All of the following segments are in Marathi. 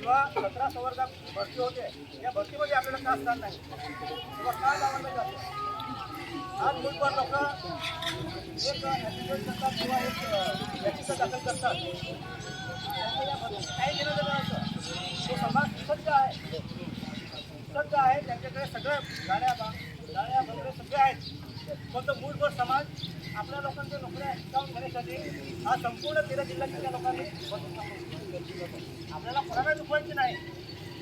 किंवा सतरा संवर्गात भरती होते या भरतीमध्ये आपल्याला का स्थान नाही? किंवा का लावलं जातं? आज मूलभूत लोक एक ॲप्लिकेशन करतात किंवा एक अ, दाखल करतात. काही घेणं देणं तो समाज सुसज्ज आहे. सुसज्ज आहे. त्यांच्याकडे सगळं गाड्या गाड्या वगैरे सगळे आहेत. पण तो मूलभूत समाज आपल्या लोकांच्या नोकऱ्या जाऊन घेण्यासाठी हा संपूर्ण तेरा जिल्ह्यातील त्या लोकांनी आपल्याला कोणाला दुखवायची नाही.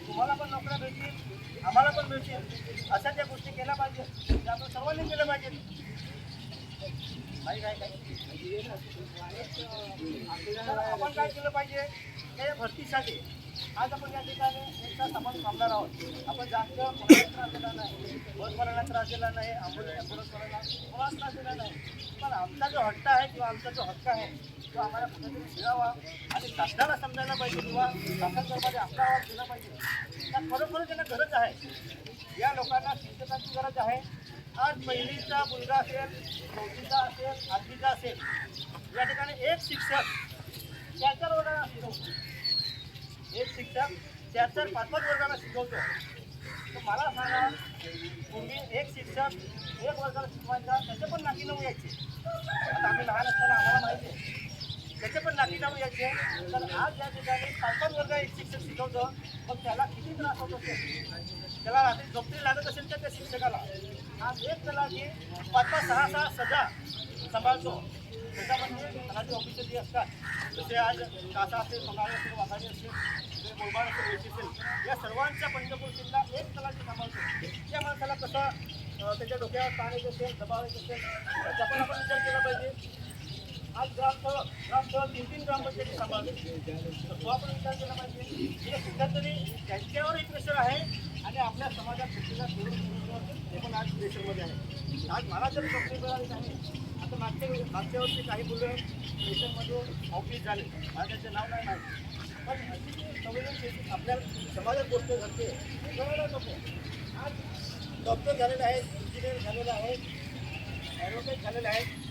तुम्हाला पण नोकऱ्या भेटतील आम्हाला पण मिळतील अशा ज्या गोष्टी केल्या पाहिजे त्या आपण सर्वांनी केल्या पाहिजेत. काही काय काय? आपण काय केलं पाहिजे? हे भरतीसाठी आज आपण या ठिकाणी एक तास आपण थांबणार आहोत. आपण जास्त त्रास दिला नाही. बसवाल्याला त्रास दिला नाही. ॲम्ब्युलन्स नाही कोणाला त्रास दिला नाही. आपला जो हट्ट आहे किंवा आमचा जो हक्क आहे तो आम्हाला कुठेतरी मिळावा आणि शासनाला समजायला पाहिजे किंवा शासनकर्माने आपला आवाज दिला पाहिजे. त्या खरोखर त्यांना गरज आहे. या लोकांना शिक्षकांची गरज आहे. आज पहिलीचा मुलगा असेल चौथीचा असेल आठवीचा असेल या ठिकाणी एक शिक्षक चार चार वर्गाला शिकवतो. एक शिक्षक चार चार पाच पाच वर्गाला शिकवतो. तर मला सांगा पूर्वी एक शिक्षक एक वर्गाला शिकवायचा त्याचे पण नाकी नऊ यायचे. आता आम्ही लहान असताना आम्हाला माहिती आहे त्याचे पण नाकी नऊ यायचे तर आज या ठिकाणी पाच पाच वर्ग एक शिक्षक शिकवतो मग त्याला किती त्रास होत असेल त्याला रात्री झोपडी लागत असेल तर त्या शिक्षकाला आज एक त्याला की पाच पाच सहा सहा सजा सांभाळतो त्याच्यामध्ये घराचे ऑफिसर जे असतात जसे आज कासा असेल सोनाळी असेल वाघाडी असेल जे बोलबाड असेल असेल या सर्वांच्या पंचकृषींना एक तलाठी सांभाळतो त्या माणसाला कसं त्याच्या डोक्यावर ताण येत असेल दबाव येत असेल त्याचा पण आपण विचार केला पाहिजे. आज ग्रामसभा ग्रामसभा तीन तीन ग्रामपंचायती सांभाळते तर तो आपण विचार केला पाहिजे. की सुद्धा तरी त्यांच्यावर एक प्रेशर आहे आणि आपल्या समाजात कुठेला सोडून ते पण आज प्रेशरमध्ये आहे. आज मला जर नोकरी मिळाली नाही. आता मागच्या वेळी- मागच्या वर्षी काही मुलं प्रेशरमध्ये ऑफिस झाले. मला त्याचं नाव नाही माहिती. पण अशी जी संवेदनशील आपल्या समाजात गोष्ट घडते कळायला नको. आज डॉक्टर झालेले आहेत इंजिनियर झालेले आहेत ॲडव्होकेट झालेले आहेत.